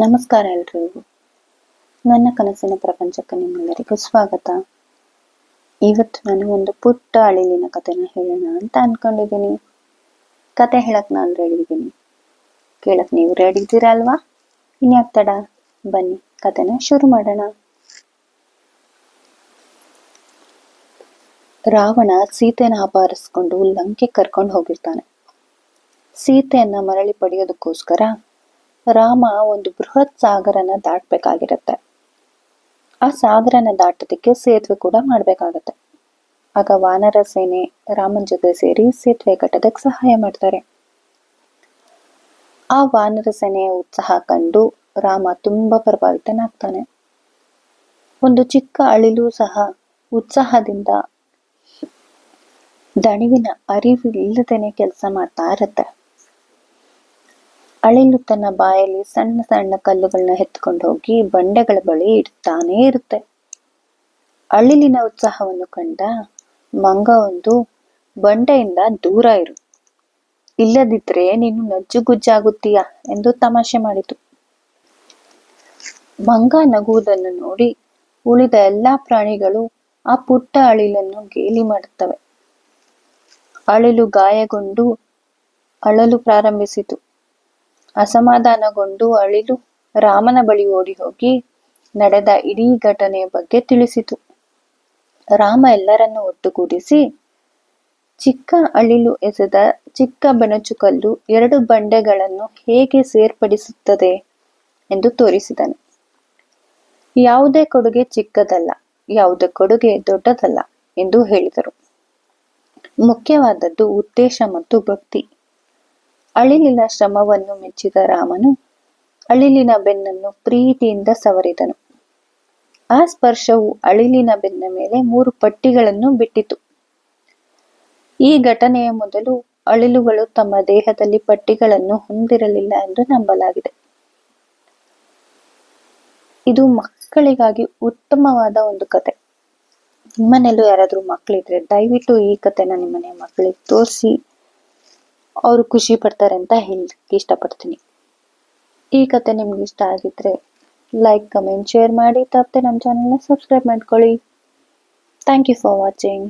ನಮಸ್ಕಾರ ಎಲ್ರಿಗೂ. ನನ್ನ ಕನಸಿನ ಪ್ರಪಂಚಕ್ಕೆ ನಿಮ್ಮೆಲ್ಲರಿಗೂ ಸ್ವಾಗತ. ಇವತ್ತು ನಾನು ಒಂದು ಪುಟ್ಟ ಅಳಿಲಿನ ಕಥೆನ ಹೇಳೋಣ ಅಂತ ಅನ್ಕೊಂಡಿದ್ದೀನಿ. ಕತೆ ಹೇಳಕ್ ನಾನು ರೆಡಿ ಇದ್ದೀನಿ ಕೇಳಕ್ ನೀವು ರೆಡಿ ಇದ್ದೀರಾ ಅಲ್ವಾ? ಇನ್ಯಾಕ್ ತಡ? ಬನ್ನಿ ಕತೆನ ಶುರು ಮಾಡೋಣ. ರಾವಣ ಸೀತೆನ ಅಪಹರಿಸ್ಕೊಂಡು ಲಂಕೆ ಕರ್ಕೊಂಡು ಹೋಗಿರ್ತಾನೆ. ಸೀತೆಯನ್ನ ಮರಳಿ ಪಡೆಯೋದಕ್ಕೋಸ್ಕರ ರಾಮ ಒಂದು ಬೃಹತ್ ಸಾಗರನ ದಾಟ್ಬೇಕಾಗಿರತ್ತೆ. ಆ ಸಾಗರನ ದಾಟೋದಕ್ಕೆ ಸೇತುವೆ ಕೂಡ ಮಾಡ್ಬೇಕಾಗತ್ತೆ. ಆಗ ವಾನರ ಸೇನೆ ರಾಮನ್ ಜೊತೆ ಸೇರಿ ಸೇತುವೆ ಕಟ್ಟೋದಕ್ಕೆ ಸಹಾಯ ಮಾಡ್ತಾರೆ. ಆ ವಾನರ ಸೇನೆಯ ಉತ್ಸಾಹ ಕಂಡು ರಾಮ ತುಂಬಾ ಪ್ರಭಾವಿತನಾಗ್ತಾನೆ ಒಂದು ಚಿಕ್ಕ ಅಳಿಲು ಸಹ ಉತ್ಸಾಹದಿಂದ ದಣಿವಿನ ಅರಿವಿಲ್ಲದೇನೆ ಕೆಲಸ ಮಾಡ್ತಾ ಇರತ್ತೆ. ಅಳಿಲು ತನ್ನ ಬಾಯಲ್ಲಿ ಸಣ್ಣ ಸಣ್ಣ ಕಲ್ಲುಗಳನ್ನ ಎತ್ಕೊಂಡು ಹೋಗಿ ಬಂಡೆಗಳ ಬಳಿ ಇಡ್ತಾನೆ ಇರುತ್ತೆ. ಅಳಿಲಿನ ಉತ್ಸಾಹವನ್ನು ಕಂಡ ಮಂಗ ಒಂದು ಬಂಡೆಯಿಂದ ದೂರ ಇರು. ಇಲ್ಲದಿದ್ರೆ ನೀನು ನಜ್ಜುಗುಜ್ಜಾಗುತ್ತೀಯ ಎಂದು ತಮಾಷೆ ಮಾಡಿತು. ಮಂಗ ನಗುವುದನ್ನು ನೋಡಿ ಉಳಿದ ಎಲ್ಲಾ ಪ್ರಾಣಿಗಳು ಆ ಪುಟ್ಟ ಅಳಿಲನ್ನು ಗೇಲಿ ಮಾಡುತ್ತವೆ. ಅಳಿಲು ಗಾಯಗೊಂಡು ಅಳಲು ಪ್ರಾರಂಭಿಸಿತು. ಅಸಮಾಧಾನಗೊಂಡು ಅಳಿಲು ರಾಮನ ಬಳಿ ಓಡಿ ಹೋಗಿ ನಡೆದ ಇಡೀ ಘಟನೆಯ ಬಗ್ಗೆ ತಿಳಿಸಿತು. ರಾಮ ಎಲ್ಲರನ್ನು ಒಟ್ಟುಗೂಡಿಸಿ, ಚಿಕ್ಕ ಅಳಿಲು ಎಸೆದ ಚಿಕ್ಕ ಬೆಣಚುಕಲ್ಲು ಎರಡು ಬಂಡೆಗಳನ್ನು ಹೇಗೆ ಸೇರ್ಪಡಿಸುತ್ತದೆ ಎಂದು ತೋರಿಸಿದನು. ಯಾವುದೇ ಕೊಡುಗೆ ಚಿಕ್ಕದಲ್ಲ, ಯಾವುದೇ ಕೊಡುಗೆ ದೊಡ್ಡದಲ್ಲ ಎಂದು ಹೇಳಿದರು. ಮುಖ್ಯವಾದದ್ದು ಉದ್ದೇಶ ಮತ್ತು ಭಕ್ತಿ. ಅಳಿಲಿನ ಶ್ರಮವನ್ನು ಮೆಚ್ಚಿದ ರಾಮನು ಅಳಿಲಿನ ಬೆನ್ನನ್ನು ಪ್ರೀತಿಯಿಂದ ಸವರಿದನು. ಆ ಸ್ಪರ್ಶವು ಅಳಿಲಿನ ಬೆನ್ನ ಮೇಲೆ ಮೂರು ಪಟ್ಟಿಗಳನ್ನು ಬಿಟ್ಟಿತು. ಈ ಘಟನೆಯ ಮೊದಲು ಅಳಿಲುಗಳು ತಮ್ಮ ದೇಹದಲ್ಲಿ ಪಟ್ಟಿಗಳನ್ನು ಹೊಂದಿರಲಿಲ್ಲ ಎಂದು ನಂಬಲಾಗಿದೆ. ಇದು ಮಕ್ಕಳಿಗಾಗಿ ಉತ್ತಮವಾದ ಒಂದು ಕತೆ. ನಿಮ್ಮನೆಯಲ್ಲೂ ಯಾರಾದ್ರೂ ಮಕ್ಕಳಿದ್ರೆ ದಯವಿಟ್ಟು ಈ ಕಥೆನ ನಿಮ್ಮನೆ ಮಕ್ಕಳಿಗೆ ತೋರಿಸಿ. ಅವರು ಖುಷಿ ಪಡ್ತಾರೆ ಅಂತ ಹೇಳಕ್ಕೆ ಇಷ್ಟಪಡ್ತೀನಿ. ಈ ಕತೆ ನಿಮ್ಗೆ ಇಷ್ಟ ಆಗಿದ್ರೆ ಲೈಕ್ ಕಮೆಂಟ್ ಶೇರ್ ಮಾಡಿ ತಪ್ಪದೆ ನಮ್ಮ ಚಾನಲ್ನ ಸಬ್ಸ್ಕ್ರೈಬ್ ಮಾಡ್ಕೊಳ್ಳಿ. Thank you for watching